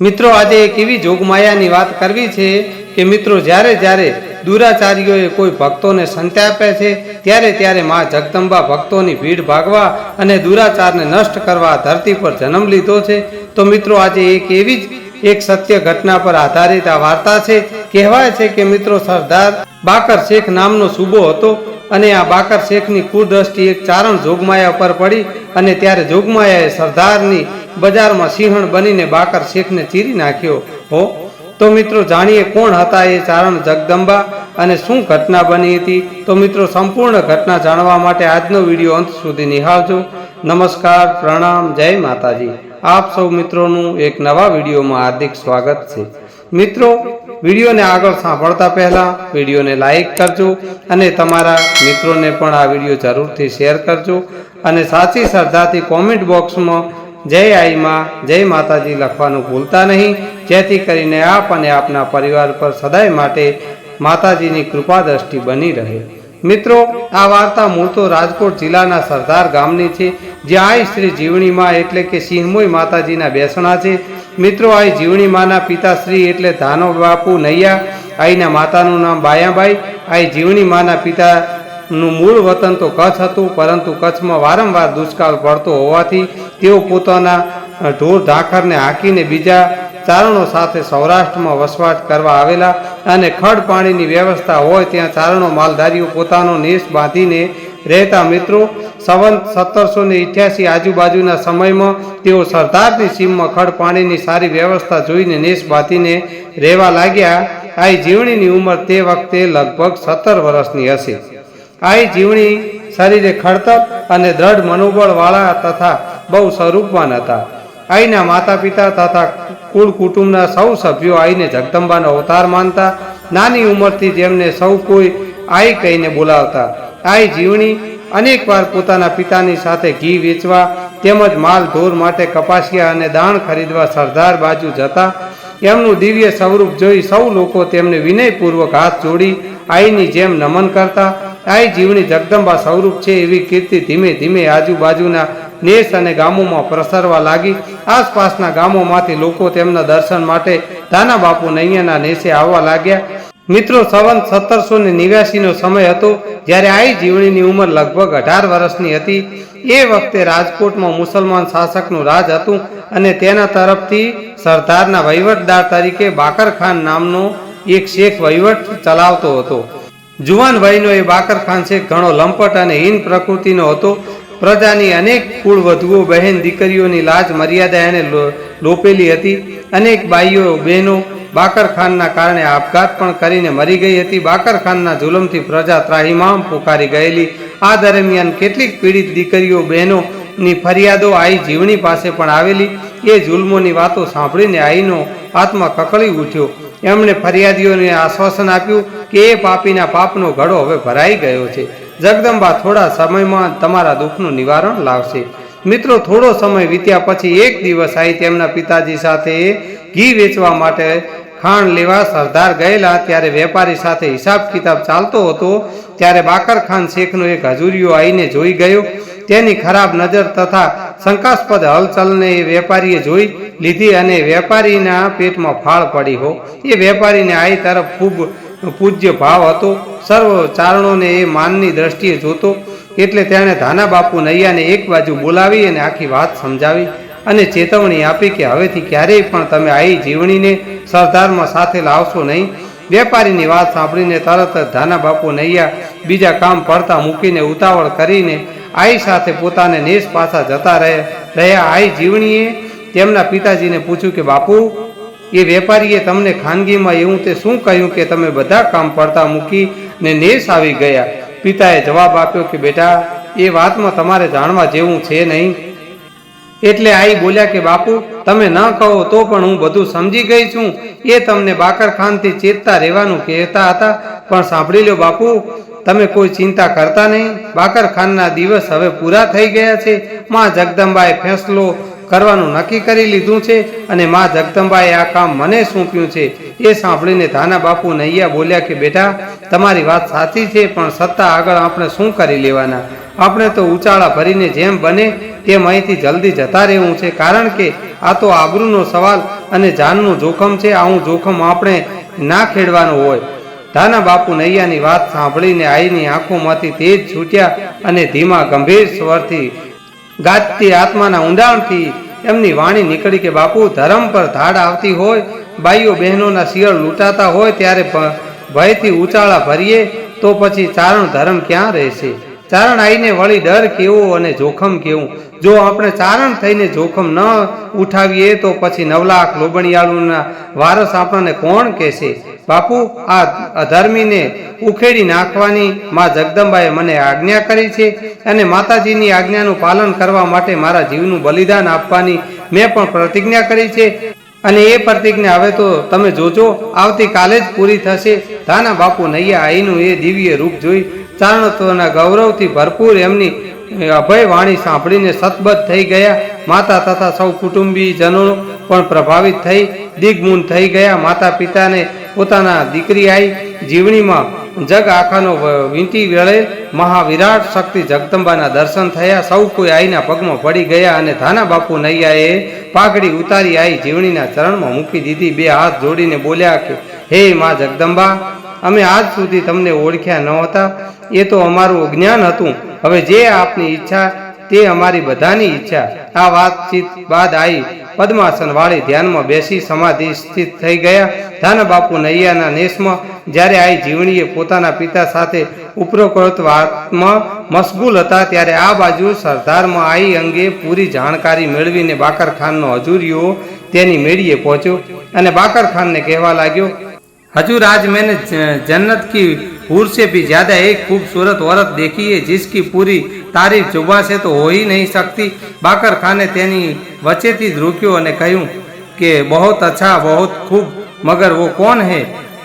મિત્રો, આજે એક એવી જોગમાયાની વાત કરવી છે કે મિત્રો, જ્યારે જ્યારે દુરાચારીઓએ કોઈ ભક્તોને સંતાપ્યા છે, ત્યારે ત્યારે મા જગદંબા ભક્તોની ભીડ ભાગવા અને દુરાચારને નષ્ટ કરવા ધરતી પર જન્મ લીધો છે. તો મિત્રો, આજે એક એવી જ એક સત્ય ઘટના પર આધારિત આ વાર્તા છે. કહેવાય છે કે મિત્રો, સરદાર બાકર શેખ નામનો સૂબો હતો અને આ બાકર શેખની કુદ્રષ્ટિ એક ચારણ જોગમાયા પર પડી અને ત્યારે જોગમાયાએ સરદારની બજારમાં સિંહણ બનીને બાકર શેખને ચીરી નાખ્યો. હો, તો મિત્રો જાણીએ કોણ હતા એ ચારણ જગદંબા અને શું ઘટના બની હતી? તો મિત્રો સંપૂર્ણ ઘટના જાણવા માટે આજનો વીડિયો અંત સુધી નિહાળજો. નમસ્કાર, પ્રણામ, જય માતાજી. આપ સૌ મિત્રોનું એક નવા વિડીયોમાં હાર્દિક સ્વાગત છે. મિત્રો, વિડીયોને આગળ સાંભળતા પહેલાં વિડીયોને લાઈક કરજો અને તમારા મિત્રોને પણ આ વીડિયો જરૂરથી શેર કરજો અને સાચી શ્રદ્ધાથી કોમેન્ટ બોક્સમાં જય આઈમાં જય માતાજી લખવાનું ભૂલતા નહીં. જેથી કરીને આપ અને આપના પરિવાર પર સદાય માટે માતાજીની કૃપા દ્રષ્ટિ બની રહે. મિત્રો, આ વાર્તા મૂળ તો રાજકોટ જિલ્લાના સરદાર ગામની છે, જ્યાં આ શ્રી જીવણીમાં એટલે કે સિંહમોય માતાજીના બેસણા છે. મિત્રો આ જીવણી માના પિતાશ્રી એટલે ધાનો બાપુ નૈયા, આઈના માતાનું નામ બાયાબાઈ આ જીવણી માના પિતા નું મૂળ વતન તો કચ્છ હતું, પરંતુ કચ્છમાં વારંવાર દુષ્કાળ પડતો હોવાથી તેઓ પોતાના ઢોર ઢાંખરને હાંકીને બીજા ચારણો સાથે સૌરાષ્ટ્રમાં વસવાટ કરવા આવેલા અને ખડ પાણીની વ્યવસ્થા હોય ત્યાં ચારણો માલધારીઓ પોતાનો નેસ બાંધીને રહેતા મિત્રો સંવંત સત્તરસો ને ઇઠ્યાસી આજુબાજુના સમયમાં તેઓ સરદારની સીમમાં ખડ પાણીની સારી વ્યવસ્થા જોઈને નેસ બાંધીને રહેવા લાગ્યા. આ જીવણીની ઉંમર તે વખતે લગભગ સત્તર વર્ષની હશે. આ જીવણી શરીરે ખડતર અને દ્રઢ મનોબળવાળા તથા બહુ સ્વરૂપવાન હતા. આઈના માતા પિતા તથા કુળ કુટુંબના સૌ સભ્યો આઈને જગદંબાનો અવતાર માનતા, નાની ઉંમરથી જેમને સૌ કોઈ આઈ કહીને બોલાવતા. આઈ જીવણી અનેકવાર પોતાના પિતાની સાથે ઘી વેચવા, તેમજ માલ ઢોર માટે કપાસિયા અને દાણ ખરીદવા સરદાર બાજુ જતા, એમનું દિવ્ય સ્વરૂપ જોઈ સૌ લોકો તેમને વિનયપૂર્વક હાથ જોડી આઈની જેમ નમન કરતા આઈ જીવની જગદંબા સ્વરૂપ છે એવી કીર્તિ ધીમે ધીમે આજુબાજુના દેશ અને ગામોમાં પ્રસરવા લાગી. આસપાસના ગામોમાંથી લોકો તેમના દર્શન માટે દાના બાપુ નૈયાના નેસે આવવા લાગ્યા. મિત્રો, સવન સત્તરસો ને નેવ્યાસીનો સમય હતો જ્યારે આઈ જીવણીની ઉંમર લગભગ અઢાર વર્ષની હતી. એ વખતે રાજકોટમાં મુસલમાન શાસકનું રાજ હતું અને તેના તરફથી સરદારના વહીવટદાર તરીકે બાકર ખાન નામનો એક શેખ વહીવટ ચલાવતો હતો. જુવાન ભાઈનો એ બાકર ખાન શેખ ઘણો લંપટ અને હીન પ્રકૃતિનો હતો. પ્રજાની અનેક કુળ વધુઓ બહેન દીકરીઓની લાજ, મર્યાદા એને લોપેલી હતી. અનેક બાઈઓ, બહેનો બાકર ખાનના કારણે આપઘાત પણ કરીને મરી ગઈ હતી. બાકર ખાનના જુલમથી પ્રજા ત્રાહિમામ પુકારી ગયેલી. આ દરમિયાન કેટલીક પીડિત દીકરીઓ, બહેનોની ફરિયાદો આઈ જીવણી પાસે પણ આવેલી. એ જુલ્મોની વાતો સાંભળીને આઈનો આત્મા કકળી ઉઠ્યો. એમણે ફરિયાદીઓને આશ્વાસન આપ્યું કે એ પાપીના પાપનો ઘડો હવે ભરાઈ ગયો છે. જગદંબા થોડા સમયમાં તમારા દુઃખનું નિવારણ લાવશે. મિત્રો, થોડો સમય વીત્યા પછી એક દિવસ આવી તેમના પિતાજી સાથે ઘી વેચવા માટે ખાણ લેવા સરદાર ગયેલા. ત્યારે વેપારી સાથે હિસાબ કિતાબ ચાલતો હતો. ત્યારે બાકર ખાન શેખનો એક હજુરીઓ આવીને જોઈ ગયો. તેની ખરાબ નજર તથા શંકાસ્પદ હલચલને એ વેપારીએ જોઈ લીધી અને વેપારીના પેટમાં ફાળ પડી હો. એ વેપારીને આઈ તરફ ખૂબ પૂજ્ય ભાવ હતો. સર્વ ચારણોને એ માનની દ્રષ્ટિએ જોતો એટલે તેણે ધાના બાપુ નૈયાને એક બાજુ બોલાવી અને આખી વાત સમજાવી અને ચેતવણી આપી કે હવેથી ક્યારેય પણ તમે આઈ જીવણીને સરદારમાં સાથે લાવશો નહીં. વેપારીની વાત સાંભળીને તરત જ ધાના બાપુ નૈયા બીજા કામ પડતા મૂકીને ઉતાવળ કરીને આઈ સાથે પોતાને નેસ પાછા જતા રહે રહ્યા. આઈ જીવણીએ તેમના પિતાજીને પૂછ્યું કે, બાપુ એ વેપારીએ તમને ખાનગીમાં એવું તે શું કહ્યું કે તમે બધા કામ પડતા મૂકીને નેસ આવી ગયા? પિતાએ જવાબ આપ્યો કે, બેટા, એ વાતમાં તમારે જાણવા જેવું છે નહીં. એટલે આઈ બોલ્યા કે, બાપુ, તમે ન કહો તો પણ હું બધું સમજી ગઈ છું. એ તમને બાકરખાનથી ચેતતા રહેવાનું કહેતા હતા. પણ સાંભળી લો બાપુ, તમે કોઈ ચિંતા કરતા નહીં. બાકરખાનના દિવસ હવે પૂરા થઈ ગયા છે. માં જગદંબાએ ફેંસલો કરવાનું નક્કી કરી લીધું છે અને મા જગદંબાએ આ કામ મને સોંપ્યું છે. એ સાંભળીને ધાના બાપુ નૈયા બોલ્યા કે, બેટા, તમારી વાત સાચી છે, પણ સત્તા આગળ આપણે શું કરી લેવાના? આપણે તો ઉચાળા ભરીને જેમ બને તેમ અહીંથી જલ્દી જતા રહેવું છે. કારણ કે આ તો આબરૂનો સવાલ અને જાનનું જોખમ છે. આવું જોખમ આપણે ના ખેડવાનું હોય. ધાના બાપુ નૈયાની વાત સાંભળીને આઈની આંખોમાંથી તેજ છૂટ્યા અને ધીમા ગંભીર સ્વરથી ગાજતી આત્માના ઊંડાણથી એમની વાણી નીકળી કે બાપુ, ધર્મ પર ધાડ આવતી હોય બાઈઓ બહેનોના શિયળ લૂંટાતા હોય ત્યારે ભયથી ઉચાળા ભરીએ, તો પછી ચારણ ધર્મ ક્યાં રહેશે? ચારણ આઈને વળી ડર કેવો અને જોખમ કેવું? જો આપણે ચારણ થઈને જોખમ ન ઉઠાવીએ તો પછી નવલાખ લોબણિયાળુના વારસ આપણને કોણ કહેશે? બાપુ, આ અધર્મીને ઉખેડી નાખવાની માં જગદંબાએ મને આજ્ઞા કરી છે અને માતાજીની આજ્ઞાનું પાલન કરવા માટે મારા જીવનું બલિદાન આપવાની મેં પણ પ્રતિજ્ઞા કરી છે. અને એ પ્રતિજ્ઞા હવે તો તમે જોજો, આવતીકાલે જ પૂરી થશે. ધાના બાપુ નૈયા આઈનું એ દિવ્ય રૂપ જોઈ ચારણત્વના ગૌરવથી ભરપૂર એમની અભય, વાણી સાંભળીને સતબદ્ધ થઈ ગયા. માતા તથા સૌ કુટુંબીજનો પણ પ્રભાવિત થઈ, દિગ્મૂન થઈ ગયા. માતા પિતાને પોતાના દીકરી આઈ, જીવણીમાં જગ આખાનો વીંટી વેળે મહાવિરાટ શક્તિ જગદંબાના દર્શન થયા. સૌ કોઈ આઈના પગમાં પડી ગયા અને ધાના બાપુ નૈયાએ પાઘડી ઉતારી આઈ જીવણીના ચરણમાં મૂકી દીધી. બે હાથ જોડીને બોલ્યા કે, હે માં જગદંબા અમે આજ સુધી તમને ઓળખ્યા ન હતા. એ તો અમારું જ્ઞાન હતું. હવે જે આપની ઈચ્છા તે અમારી બધાની ઈચ્છા. આ વાતચીત બાદ આવી પદ્માસન વાળી ધ્યાનમાં બેસી સમાધિ સ્થિત થઈ ગયા. ધાના બાપુ નૈયાના નેસમાં જ્યારે આઈ જીવણીએ પોતાના પિતા સાથે ઉપરોક્ત વાતમાં મશગુલ હતા ત્યારે આ બાજુ સરદારમાં આઈ અંગે પૂરી જાણકારી મેળવીને બાકર ખાનનો હજુરીઓ તેની મેળીએ પહોંચ્યો અને બાકર ખાનને કહેવા લાગ્યો हजूर आज मैंने ज- जन्नत की हूर से भी ज्यादा एक खूबसूरत औरत देखी है जिसकी पूरी तारीफ जुबा से तो हो ही नहीं सकती बाकर खाने તેની વચ્ચેથી જ રોક્યો અને કહ્યું કે बहुत अच्छा बहुत खूब मगर वो कौन है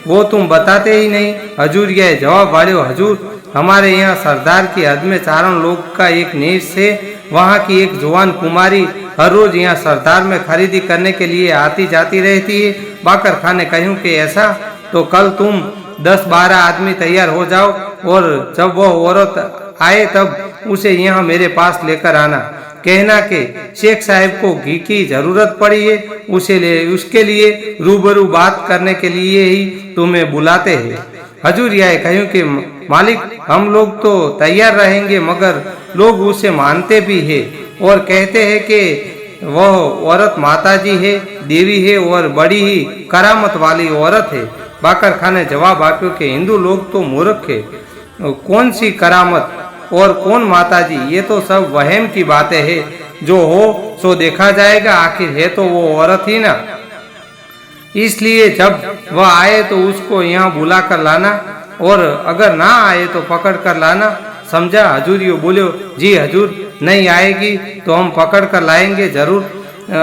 वो तुम बताते ही नहीं हजूरियाए जवाब वाड़ियो हजूर हमारे यहाँ सरदार की हद में चारण लोग का एक नेश है वहाँ की एक जवान कुमारी हर रोज यहाँ सरदार में खरीदी करने के लिए आती जाती रहती है बाकर खान ने कहूँ कि ऐसा तो कल तुम दस बारह आदमी तैयार हो जाओ और जब वो औरत आए तब उसे यहाँ मेरे पास लेकर आना। कहना के शेख साहब को घी की ज़रूरत पड़ी है, उसे ले, उसके लिए रूबरू बात करने के लिए ही तुम्हें बुलाते हैं। हजूरियाए कहूँ कि, मालिक, हम लोग तो तैयार रहेंगे, मगर लोग उसे मानते भी है और कहते हैं कि वह औरत माता जी है, देवी है और बड़ी ही करामत वाली औरत है। बाकर खान ने जवाब आप्यो कि हिंदू लोग तो मूर्ख है कौन सी करामत और कौन माता जी ये तो सब वहम की बातें है जो हो सो देखा जाएगा आखिर है तो वो औरत ही ना इसलिए जब वह आए तो उसको यहाँ बुला कर लाना और अगर ना आए तो पकड़ कर लाना समझा हजूरियो बोलो जी हजूर नहीं आएगी तो हम पकड़ कर लाएंगे જરૂર અ,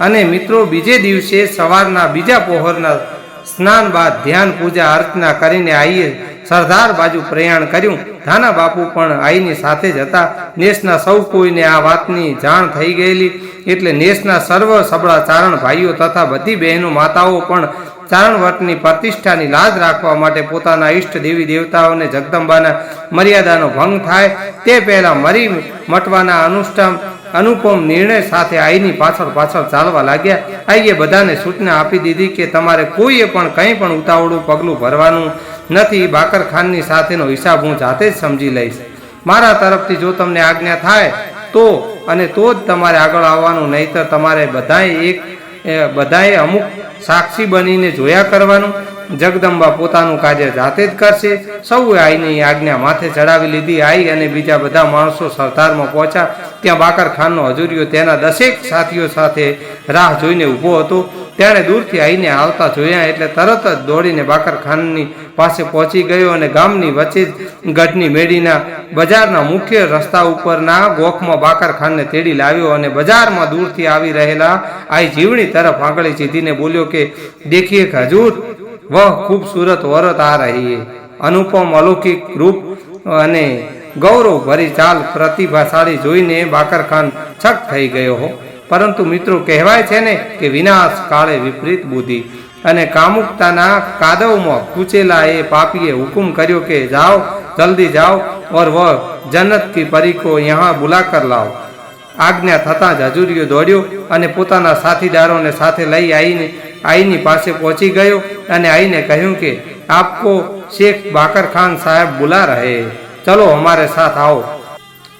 અને મિત્રો બીજે દિવસે સવારના બીજા પહોરના સ્નાન બાદ ધ્યાન પૂજા અર્ચના કરીને આઈએ. સરદાર બાજુ પ્રયાણ કર્યું. ધાના બાપુ પણ આઈની સાથે જ હતા. નેસના સૌ કોઈને આ વાતની જાણ થઈ ગયેલી. એટલે નેસના સર્વ સબળા ચારણ ભાઈઓ તથા બધી બહેનો માતાઓ પણ ચારણવટની પ્રતિષ્ઠાની લાજ રાખવા માટે પોતાના ઈષ્ટ દેવી દેવતાઓને જગદંબાના મર્યાદાનો ભંગ થાય. તે પહેલા મરી મટવાના અનુષ્ઠાન અનુપમ નિર્ણય સાથે આઈની પાછળ પાછળ ચાલવા લાગ્યા. આઈએ બધાને સૂચના આપી દીધી કે તમારે કોઈએ પણ કંઈ પણ ઉતાવળું પગલું ભરવાનું નથી. બાકરખાનની સાથેનો હિસાબ હું જાતે જ સમજી લઈશ. મારા તરફથી જો તમને આજ્ઞા થાય તો અને તો જ તમારે આગળ આવવાનું, નહીતર તમારે બધાએ એક બધાએ અમુક સાક્ષી બનીને જોયા કરવાનું. જગદંબા પોતાનું કાર્ય જાતે જ કરશે. સૌએ આઈની આજ્ઞા માથે ચડાવી લીધી. આઈ અને બીજા બધા માણસો સરદારમાં પહોંચ્યા. ત્યાં બાકર ખાનનો હજુરીયો તેના દસેક સાથીઓ સાથે રાહ જોઈને ઊભો હતો. તેણે દૂરથી આવીને આવતા જોયા એટલે તરત જ દોડીને બાકરખાનની પાસે પહોંચી ગયો અને ગામની વચ્ચે જ ગઢની મેળીના બજારના મુખ્ય રસ્તા ઉપરના ગોખમાં બાકરખાનને તેડી લાવ્યો અને બજારમાં દૂરથી આવી રહેલા આઈ જીવણી તરફ આંગળી ચીધીને બોલ્યો કે, દેખીએ ખજૂર વહ, ખૂબસૂરત ઓરત આ રહીએ અનુપમ અલૌકિક રૂપ અને ગૌરવ ભરી ચાલ પ્રતિભાશાળી જોઈને બાકરખાન છક થઈ ગયો હો. પરંતુ મિત્રો કહેવાય છે ને કે વિનાશ કાળે વિપરીત બુદ્ધિ. અને કામુકતાના કાદવમાં કૂચેલા એ પાપીએ હુકુમ કર્યો કે જાઓ, જલ્દી જાઓ ઓર વ જન્નત કી પરીકો યહાં બુલાકર લાવો. આજ્ઞા થતાં જ હજુરીઓ દોડ્યો અને પોતાના સાથીદારોને સાથે લઈ આવીને આઈની પાસે પહોંચી ગયો અને આઈને કહ્યું કે, આપકો શેખ બાકર ખાન સાહેબ બુલા રહે. ચલો અમારે સાથ આવો.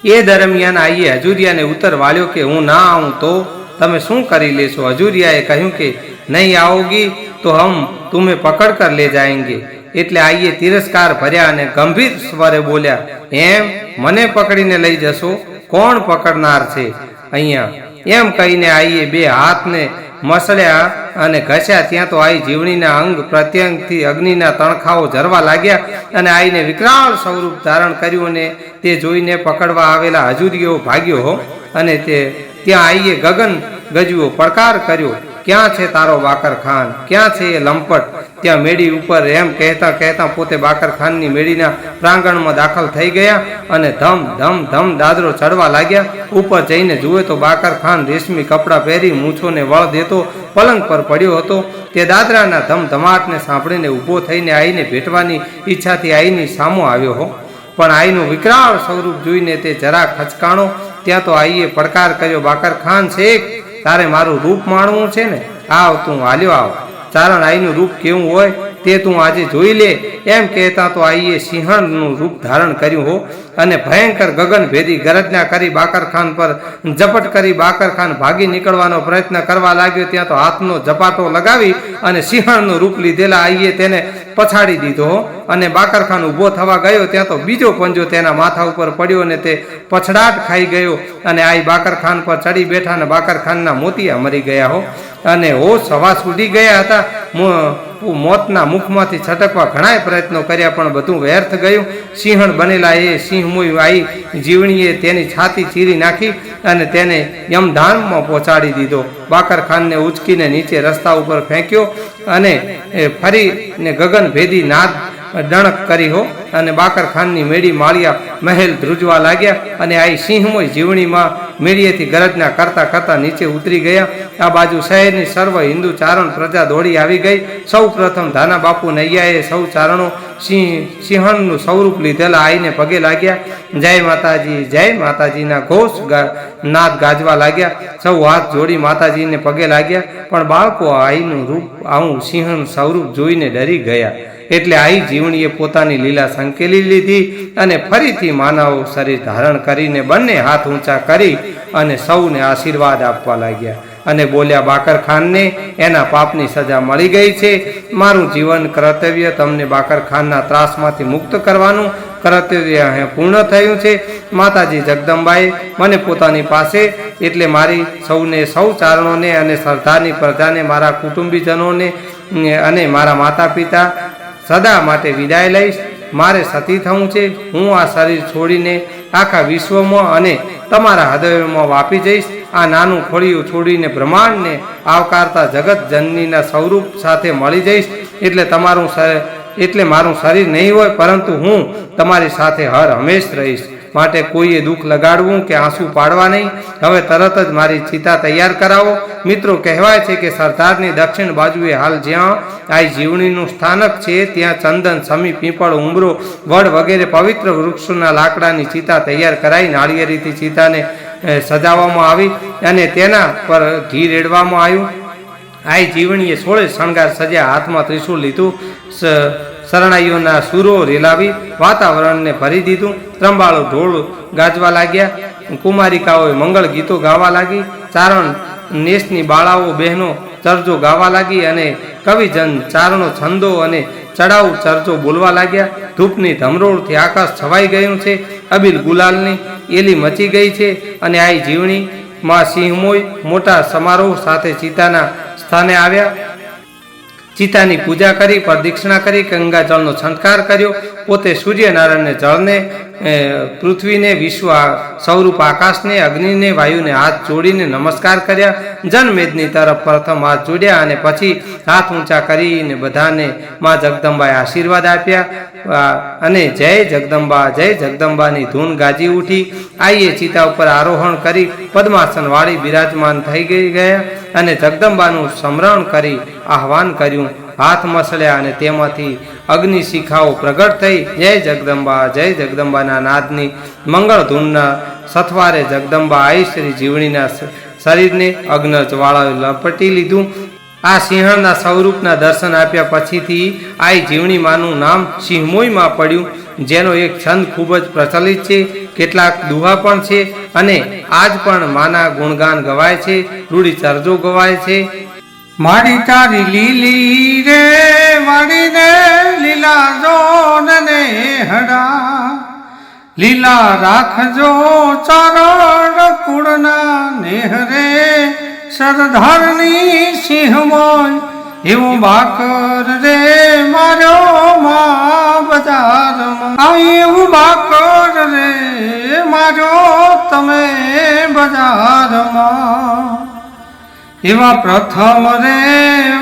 એ દરમિયાન આઈએ હજુરિયાને ઉત્તર વાળ્યો કે, હું ના આવું તો તમે શું કરી લેશો? હજુરિયાએ કહ્યું કે, નહીં આવોગી તો હમ તુમે પકડ કર લે જાયંગે. એટલે આઈએ તિરસ્કાર ભર્યા અને ગંભીર સ્વરે બોલ્યા, એમ મને પકડીને લઈ જશો? કોણ પકડનાર છે? અહીંયા એમ કહીને આઈએ બે હાથને મસળ્યા અને ઘસ્યા, ત્યાં તો આઈ જીવણીના અંગ પ્રત્યંગથી અગ્નિના તણખાઓ ઝરવા લાગ્યા અને આઈને વિકરાળ સ્વરૂપ ધારણ કર્યું અને તે જોઈને પકડવા આવેલા હજુરીઓ ભાગ્યો હો. અને તે, ત્યાં આઈએ ગગન ગજવો પડકાર કર્યો. ક્યાં છે તારો બાકર ખાન ક્યાં છે એ લંપટ? ત્યાં મેડી ઉપર એમ કહેતા કહેતા પોતે બાકરખાનની મેડીના પ્રાંગણમાં દાખલ થઈ ગયા અને ધમ ધમ ધમ દાદરો ચડવા લાગ્યા. ઉપર જઈને જુએ તો બાકરખાન રેશમી કપડાં પહેરી મૂછોને વળ દેતો, પલંગ પર પડ્યો હતો. તે દાદરાના ધમધમાટને સાંભળીને ઊભો થઈને આઈને ભેટવાની ઈચ્છાથી આઈની સામો આવ્યો હો. પણ આઈનું વિકરાળ સ્વરૂપ જોઈને તે જરા ખચકાણો. ત્યાં તો આઈએ પડકાર કર્યો બાકરખાન છે તારે મારું રૂપ માણવું છે ને? આવ તું, હાલ્યો આવ. ચારણ આઈનું રૂપ કેવું હોય તે તું આજે જોઈ લે. એમ કહેતા તો આઈએ સિંહણનું રૂપ ધારણ કર્યું હો. અને ભયંકર ગગન ભેદી ગરજના કરી બાકરખાન પર ઝપટ કરી બાકરખાન ભાગી નીકળવાનો પ્રયત્ન કરવા લાગ્યો. ત્યાં તો હાથનો ઝપાટો લગાવી અને સિંહણનું રૂપ લીધેલા આઈએ તેને પછાડી દીધો. હો અને બાકરખાન ઊભો થવા ગયો. ત્યાં તો બીજો પંજો તેના માથા ઉપર પડ્યો અને તે પછડાટ ખાઈ ગયો. અને આઈ બાકરખાન પર ચડી બેઠા અને બાકરખાનના મોતિયા મરી ગયા હો. અને હોશ હવાસ ઉડી ગયા હતા. મોતના મુખમાંથી છટકવા ઘણાય પ્રયત્નો કર્યા પણ બધું વ્યર્થ ગયું. સિંહણ બનેલા એ સિંહ મુઈ આઈ જીવણીએ તેની છાતી ચીરી નાખી અને તેને યમધામમાં પહોંચાડી દીધો. બાકર ખાનને ઉચકીને નીચે રસ્તા ઉપર ફેંક્યો અને ફરીને ગગન ભેદી નાદ ડણક કરી હો. અને બાકર ખાનની મેળી માળિયા મહેલ ધ્રુજવા લાગ્યા અને આ સિંહમોય જીવણીમાં મેળીએથી ગરજના કરતા કરતા નીચે ઉતરી ગયા. આ બાજુ શહેરની સર્વ હિન્દુ ચારણ પ્રજા દોડી આવી ગઈ. સૌ પ્રથમ ધાના બાપુ નૈયાએ સૌ ચારણો સિંહ, સિંહણનું સ્વરૂપ લીધેલા આઈને પગે લાગ્યા. જય માતાજી, જય માતાજીના ઘોષ નાદ ગાજવા લાગ્યા. સૌ હાથ જોડી માતાજીને પગે લાગ્યા. પણ બાળકો આઈનું રૂપ, આવું સિંહણ સ્વરૂપ જોઈને ડરી ગયા. એટલે આઈ જીવણીએ પોતાની લીલા સંકેલી લીધી અને ફરીથી માનવ શરીર ધારણ કરીને બંને હાથ ઊંચા કરી અને સૌને આશીર્વાદ આપવા લાગ્યા. અને બોલ્યા બાકરખાનને એના પાપની સજા મળી ગઈ છે. મારું જીવન કર્તવ્ય તમને બાકરખાનના ત્રાસમાંથી મુક્ત કરવાનું. કર્તવ્ય અહીં પૂર્ણ થયું છે. માતાજી જગદંબાએ મને પોતાની પાસે એટલે મારી સૌને, સૌ ચારણોને અને સરદારની પ્રજાને, મારા કુટુંબીજનોને અને મારા માતા પિતા સદા માટે વિદાય લઈશ. મારે સતી થવું છે. હું આ શરીર છોડીને આખા વિશ્વમાં અને તમારા હૃદયમાં વાપી જઈશ. આ નાનું ખોળિયું છોડીને બ્રહ્માંડને આવકારતા જગત જનનીના સ્વરૂપ સાથે મળી જઈશ. એટલે તમારું એટલે મારું શરીર નહીં હોય, પરંતુ હું તમારી સાથે હર હંમેશ રહીશ. માટે કોઈએ દુઃખ લગાડવું કે આંસુ પાડવા નહીં. હવે તરત જ મારી ચિતા તૈયાર કરાવો. મિત્રો, કહેવાય છે કે સરદારની દક્ષિણ બાજુએ હાલ જ્યાં આ જીવણીનું સ્થાનક છે, ત્યાં ચંદન સમી પીપળ ઉમરો, વડ વગેરે પવિત્ર વૃક્ષોના લાકડાની ચિતા તૈયાર કરાઈ, નાળિયેરીથી ચિતાને સજાવવામાં આવી અને તેના પર ઘી રેડવામાં આવ્યું. આઈ જીવણીએ સોળે શણગાર સજા હાથમાં ત્રિશુલ લીધું. શરણાઈઓના સુરો રેલાવી વાતાવરણને ભરી દીધું. ત્રંબાળો ઢોળ ગાજવા લાગ્યા. કુમારિકાઓએ મંગળ ગીતો ગાવા લાગી. ચારણ નેસની બાળાઓ, બહેનો ચરજો ગાવા લાગી અને કવિજન ચારણો છંદો અને ચડાવ ચરજો બોલવા લાગ્યા. ધૂપની ધમરોળથી આકાશ છવાઈ ગયું છે. અબીલ ગુલાલની એલી મચી ગઈ છે અને આઈ જીવણી. માં સિંહમોય મોટા સમારોહ સાથે ચિતાના સ્થાને આવ્યા. ચિતાની પૂજા કરી પ્રદક્ષિણા કરી ગંગાજળનો છંટકાર કર્યો. પોતે સૂર્યનારાયણને જળને પૃથ્વીને, વિશ્વ સૌરૂપ આકાશને, અગ્નિને, વાયુને હાથ જોડીને નમસ્કાર કર્યા. જનમેદની તરફ પ્રથમ હાથ જોડ્યા અને પછી હાથ ઊંચા કરીને બધાને માં જગદંબાએ આશીર્વાદ આપ્યા. અને જય જગદંબા, જય જગદંબાની ધૂન ગાજી ઉઠી. આઈએ ચિતા ઉપર આરોહણ કરી પદ્માસન વાળી બિરાજમાન થઈ ગઈ ગયા અને જગદંબાનું સમરણ કરી આહવાન કર્યું. હાથ મસળ્યા અને તેમાંથી અગ્નિ શિખાઓ પ્રગટ થઈ. જય જગદંબા, જય જગદંબાના નાદની મંગળ ધૂનના સથવારે જગદંબા આઈ શ્રી જીવણીના શરીરને અગ્ન જ્વાળાએ લપટી લીધું. આ સિંહણના સ્વરૂપના દર્શન આપ્યા પછીથી આઈ જીવણીમાંનું નામ સિંહમોઈમાં પડ્યું, જેનો એક છંદ ખૂબ જ પ્રચલિત છે, કેટલાક દુહા પણ છે અને આજ પણ માના ગુણગાન ગવાય છે રૂઢિચરજો ગવાય છે. માડી તારી લીલી રે વાડીને લીલા જોન ને હડા લીલા રાખજો ચરણ કુળના નેહરે, સરદારની સિંહમોય એવું બાકર રે મારો મા બજારમાં. આ એવું બાકર રે મારો તમે બજારમાં. એવા પ્રથમ રે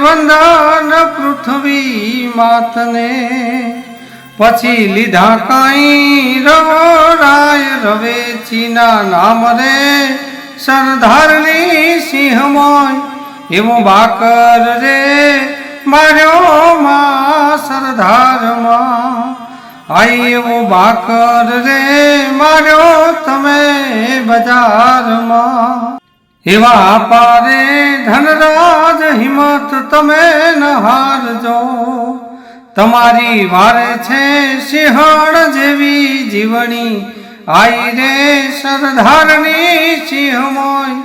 વંદન પૃથ્વી માતને. પછી લીધા કઈ રવે રવેચીના નામ રે સરદારની સિંહમોય. એવો બાકર રે માર્યો માં સરદારમાં. આઈ એવો બાકર રે માર્યો તમે બજારમાં. એવા પારે ધનરાજ હિંમત તમે ન હારજો. તમારી વારે છે સિંહણ જેવી જીવણી. આઈ રે સરદારની સિંહમોય.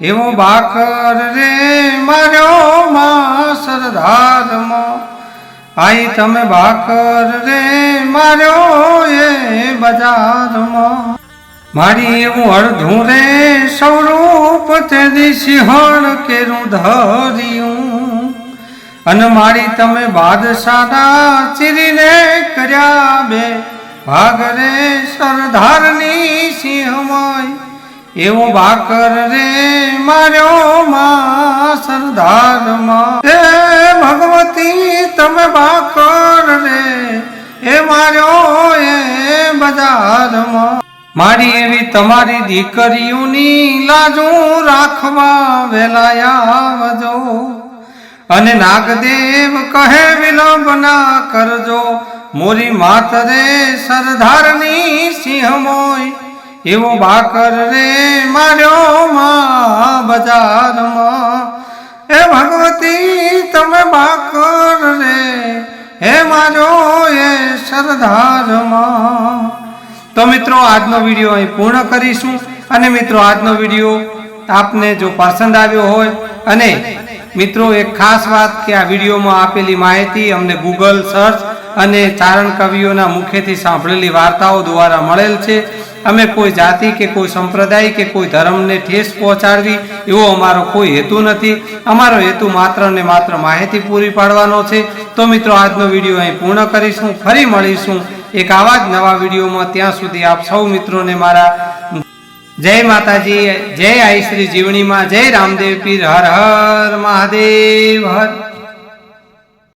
એવો બાકર રે માર્યો માં સરદારમાં. આઈ તમે બાકર રે માર્યો એ બજારમાં. મારી એવું અડધું રે સ્વરૂપ તેદી સિંહણ કેરું ધર્યું. અને મારી તમે બાદશાહના ચીરીને કર્યા બે. ભાગ રે સરદારની સિંહમય. એવો ભાકર રે માર્યો માં સરદારમાં. એ ભગવતી, તમે ભાકર રે. એ માર્યો એ બજારમાં. મારી એવી તમારી દીકરીઓની લાજું રાખવા વેલાયા આવજો. અને નાગદેવ કહે વિલંબ ના કરજો. મોરી માતરે સરદારની સિંહમોય. એવો બાકર રે માર્યો મા બજારમાં. એ ભગવતી, તમે બાકર રે. હે માર્યો એ સરદારમાં. તો મિત્રો, આજનો વીડિયો અહીં પૂર્ણ કરીશું. અને મિત્રો, આજનો વીડિયો આપને જો પસંદ આવ્યો હોય, અને મિત્રો, એક ખાસ વાત કે આ વિડીયોમાં આપેલી માહિતી અમને ગૂગલ સર્ચ અને ચારણ કવિઓના મુખેથી સાંભળેલી વાર્તાઓ દ્વારા મળેલ છે. અમે કોઈ જાતિ કે કોઈ સંપ્રદાય કે કોઈ ધર્મને ઠેસ પહોંચાડવી, એવો અમારો કોઈ હેતુ નથી. અમારો હેતુ માત્ર ને માત્ર માહિતી પૂરી પાડવાનો છે. તો મિત્રો, આજનો વીડિયો અહીં પૂર્ણ કરીશું. ફરી મળીશું એક આવા જ નવા વિડીયોમાં ત્યાં સુધી આપ સૌ મિત્રોને મારા જય માતાજી, જય આઈ શ્રી જીવણીમાં, જય રામદેવ પીર, હર હર મહાદેવ, હર